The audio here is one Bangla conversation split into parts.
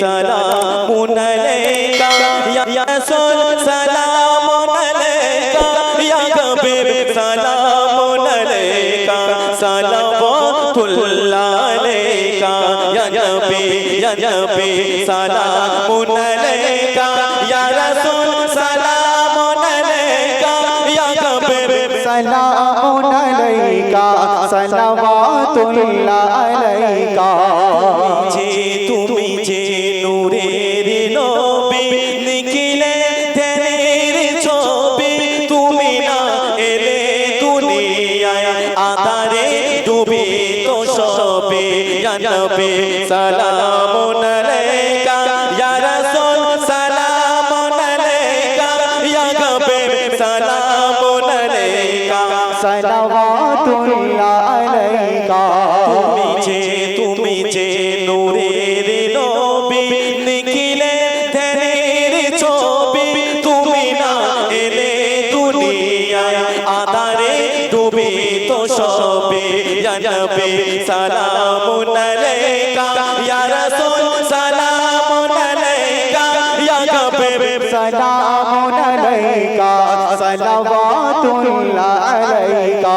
सलाम अलैका या रसूल सलाम अलैका या हबीब सलाम अलैका सलावतुल्लाह अलैका या नबी या नबी सलाम अलैका या रसूल सलाम अलैका या हबीब सलाम अलैका सलावतुल्लाह अलैका শোবে জানবে। সালামুন আলাইকা ইয়া রাসূল সালামুন আলাইকা ইয়া গাবে সালামুন আলাইকা। সালাওয়াত या नबी सलामुन अलैका या रसूल सलामुन अलैका या हबीब सलामुन अलैका सलावतुल्लाह अलैका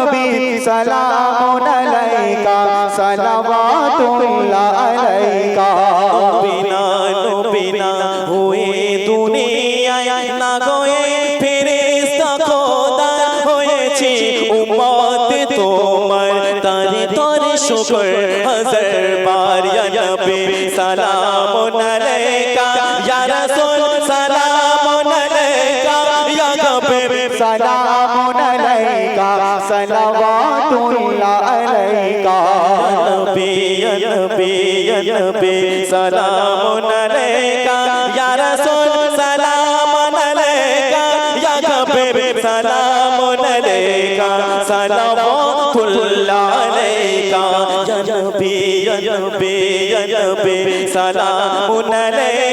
নবী সালামুন আলাইকা, সালাওয়াতুল্লাহ আলাইকা। বিনা নবিনা না গয়ে ফেরেশতা খোদা হয়েছি। উম্মত তোমার, তারে তরে শুকর, হাজার বার নবী সালামুন আলাইকা। সালামুন আলাইকা সালাওয়াতুল্লাহ আলাইকা নবী নবী নবী সালামুন আলাইকা ইয়া রাসূল সালামুন আলাইকা ইয়া হাবিব সালামুন আলাইকা সালাওয়াতুল্লাহ আলাইকা ইয়া নবী নবী নবী সালামুন আলাইকা